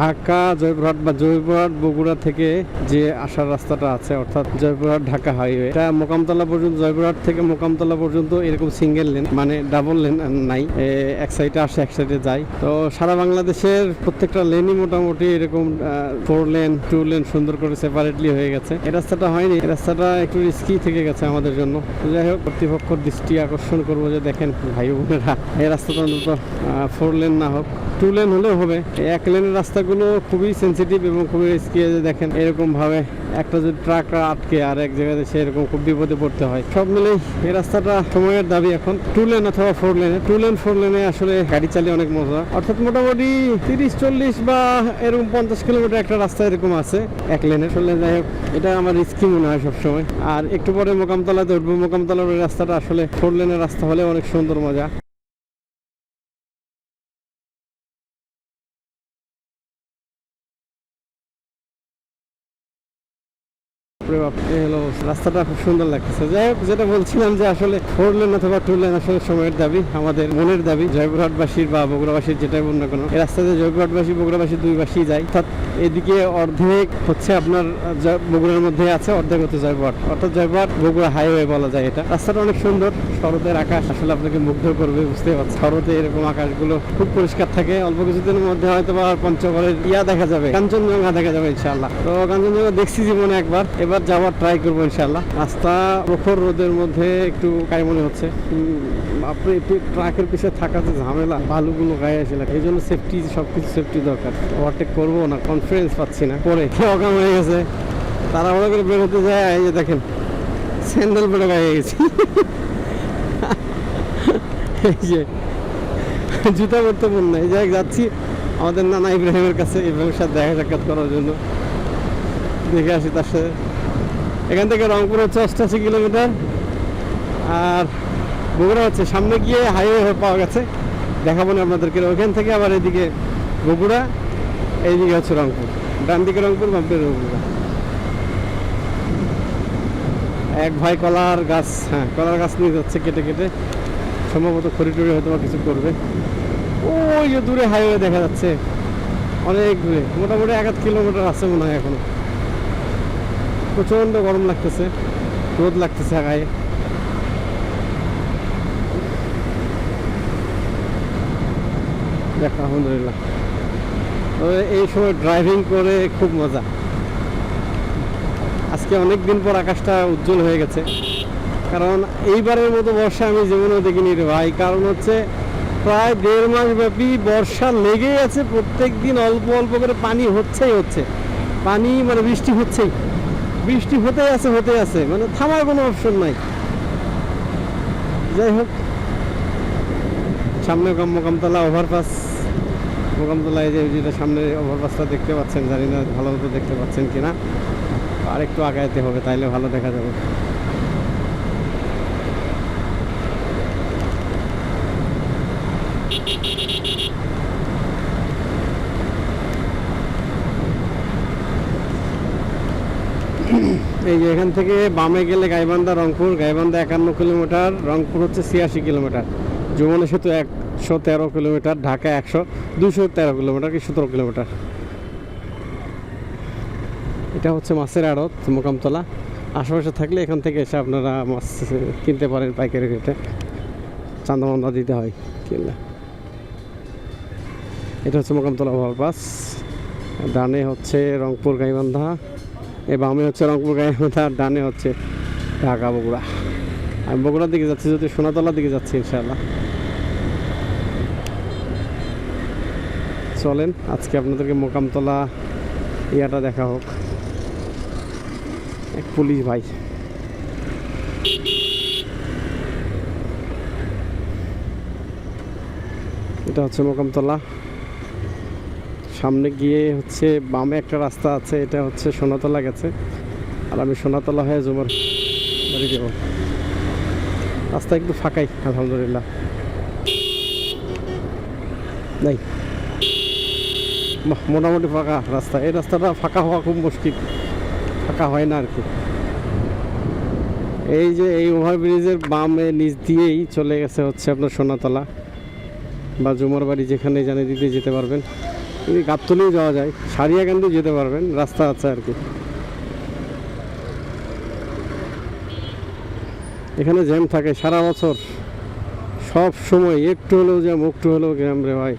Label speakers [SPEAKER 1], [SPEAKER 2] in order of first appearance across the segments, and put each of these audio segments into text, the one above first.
[SPEAKER 1] ঢাকা, জয়পুরহাট বা জয়পুরহাট, বগুড়া থেকে যে আসার রাস্তাটা আছে, অর্থাৎ জয়পুরহাট ঢাকা হাইওয়ে, এটা মোকামতলা পর্যন্ত, জয়পুরহাট থেকে মোকামতলা পর্যন্ত এরকম সিঙ্গেল লেন মানে ডাবল লেন নাই। এক সাইডে আসে, এক সাইডে যায়। তো সারা বাংলাদেশের প্রত্যেকটা লেনই মোটামুটি এরকম ফোর লেন টু লেন সুন্দর করে সেপারেটলি হয়ে গেছে। এই রাস্তাটা হয়নি এই রাস্তাটা একটু রিস্কি থেকে গেছে আমাদের জন্য। যাই হোক কর্তৃপক্ষর দৃষ্টি আকর্ষণ করব যে দেখেন, ভাই বোনেরা, এই রাস্তাটা অন্তত ফোর লেন না হোক টু লেন হলেও হবে। এক লেনের রাস্তাগুলো খুবই সেন্সিটিভ এবং খুবই রিস্কি দেখেন এরকম ভাবে একটা যদি ট্রাক আটকে আর এক জায়গায় সে এরকম খুব বিপদে পড়তে হয়। সব মিলেই এই রাস্তাটা সময়ের দাবি এখন। টু লেন অথবা ফোর লেনে টু লেন ফোর লেনে আসলে গাড়ি চালিয়ে অনেক মজা। অর্থাৎ মোটামুটি তিরিশ, চল্লিশ বা এরকম পঞ্চাশ কিলোমিটার একটা রাস্তা এরকম আছে। এক লেনে আসলে যাই হোক, এটা আমার রিস্কি মনে হয় সবসময়। আর একটু পরে মোকামতলাতে উঠবো মোকামতলার রাস্তাটা আসলে ফোর লেনের রাস্তা হলে অনেক সুন্দর মজা। বাপরে বাপ, এই হলো রাস্তাটা খুব সুন্দর লাগতেছে। যাই হোক যেটা বলছিলাম যে আসলে ফোর লেন অথবা টু লেন আসলে সময়ের দাবি আমাদের মনের দাবি। জয়পুরহাটবাসীর বা বগুড়াবাসীর যেটাই বন্য কেন এই রাস্তাতে জয়পুরহাটবাসী বগুড়াবাসী দুই বাসী যায় অর্থাৎ এদিকে অর্ধেক হচ্ছে আপনার বগুড়ার মধ্যে আছে অর্ধেক হচ্ছে জয়পুরহাট। অর্থাৎ জয়পুরহাট বগুড়া হাইওয়ে বলা যায় এটা। রাস্তাটা অনেক সুন্দর শরতের আকাশ আসলে আপনাকে মুগ্ধ করবে বুঝতে পারছি শরতে এরকম আকাশগুলো খুব পরিষ্কার থাকে অল্প কিছুদিনের মধ্যে হয়তো বা পঞ্চগড়ের ইয়া দেখা যাবে কাঞ্চনজঙ্ঘা দেখা যাবে ইনশাআল্লাহ। তো কাঞ্চনজঙ্ঘা দেখছি জীবনে একবার এবার যাওয়ার ট্রাই করব ইনশাআল্লাহ। রাস্তা প্রখর রোদের মধ্যে একটু কাই মনে হচ্ছে। আপনি একটু ট্রাকের পিছিয়ে থাকা যে ঝামেলা, বালুগুলো গায়ে আসে লাগে। এই জন্য সেফটি সবকিছু সেফটি দরকার। ওভারটেক করব না কনফিডেন্স পাচ্ছি না। পরে অকাম হয়ে গেছে? তারা মনে করে বেরোতে যায়, এই যে দেখেন স্যান্ডেল বেড়ে গায়ে গেছি। এই যে, জুতা পরতে মন নাই। যাই যাচ্ছি। আমাদের নানা ইব্রাহিমের কাছে। ইব্রাহিমের সাথে দেখা সাক্ষাৎ করার জন্য। দেখে আসি তার সাথে। এখান থেকে রংপুর হচ্ছে অষ্টাশি কিলোমিটার। আর বগুড়া হচ্ছে, সামনে গিয়ে হাইওয়ে পাওয়া গেছে। দেখাবো না আপনাদেরকে। ওখান থেকে আবার এদিকে বগুড়া, এইদিকে হচ্ছে রংপুর। ডান দিকে রংপুর বাম দিকে বগুড়া। এক ভাই কলার গাছ হ্যাঁ কলার গাছ নিয়ে যাচ্ছে কেটে কেটে। সম্ভবত খড়ি টড়ি হয়তো কিছু করবে। ওই যে দূরে হাইওয়ে দেখা যাচ্ছে। অনেক দূরে। মোটামুটি এক কিলোমিটার আছে মনে হয় এখনও। প্রচণ্ড গরম লাগতেছে, রোদ লাগতেছে গায়ে দেখ আলহামদুলিল্লাহ এই সময় ড্রাইভিং করে খুব মজা। আজকে অনেক দিন পর আকাশটা উজ্জ্বল হয়ে গেছে। কারণ এইবারের মতো বর্ষা আমি জীবনেও দেখিনি রে ভাই। কারণ হচ্ছে প্রায় দেড় মাস ব্যাপী বর্ষা লেগেই আছে। প্রত্যেক দিন অল্প অল্প করে পানি হচ্ছেই হচ্ছে। পানি মানে বৃষ্টি হচ্ছেই। বৃষ্টি হতে আছে হতে আছে। মানে থামার কোনো অপশন নাই। যাই হোক। সামনে কম মোকামতলা ওভারপাস মোকামতলা এই যে যেটা সামনে ওভারপাসটা দেখতে পাচ্ছেন, জানি না ভালো মতো দেখতে পাচ্ছেন কিনা। আর একটু আগাইতে হবে, তাইলে ভালো দেখা যাবে। এই যে এখান থেকে বামে গেলে গাইবান্ধা, রংপুর, গাইবান্ধা একান্ন কিলোমিটার, রংপুর হচ্ছে ছিয়াশি কিলোমিটার। যমুনা সেতু একশো তেরো কিলোমিটার, ঢাকা একশো দুশো তেরো কিলোমিটার কি সতেরো কিলোমিটার? এটা হচ্ছে মাছের আড়ত, মোকামতলা। আশেপাশে থাকলে এখান থেকে এসে আপনারা মাছ কিনতে পারেন পাইকারি রেটে। চান্দা মান্দা দিতে হয় কিনলে। এটা হচ্ছে মোকামতলা ওভারপাস। ডানে হচ্ছে রংপুর, গাইবান্ধা। এ বামে হচ্ছে রংপুর গাইবান্ধা আর ডানে হচ্ছে ঢাকা, বগুড়া। আমি বগুড়ার দিকে যাচ্ছি, যদি সোনাতলার দিকে যাচ্ছি ইনশাল্লাহ চলেন, আজকে আপনাদেরকে মোকামতলা ইয়াটা দেখা হোক। এক পুলিশ ভাই। এটা হচ্ছে মোকামতলা। সামনে গিয়ে হচ্ছে বামে একটা রাস্তা আছে, এটা হচ্ছে সোনাতলা গেছে। আর আমি সোনাতলা হয়ে জুমার বাড়ি যাব। রাস্তা একটু ফাঁকাই, আলহামদুলিল্লাহ। নাই। মোটামুটি ফাঁকা রাস্তা। এই রাস্তাটা ফাঁকা হওয়া খুব মুশকিল। ফাঁকা হয় না আর কি। এই যে এই ওভারব্রিজের বামে নিচ দিয়েই চলে গেছে হচ্ছে আপনার সোনাতলা। বা জুমার বাড়ি যেখানে জানিয়ে দিতে যেতে পারবেন। এই গাবতলিও যাওয়া যায়, সারিয়া সারিয়াকান্দি যেতে পারবেন, রাস্তা আছে আর কি। এখানে জ্যাম থাকে সারা বছর। সব সময় একটু হলেও জ্যাম, একটু হলেও জ্যাম রে ভাই।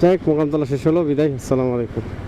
[SPEAKER 1] যাই হোক, মোকামতলা শেষ হলো, বিদায়, আসসালামু আলাইকুম।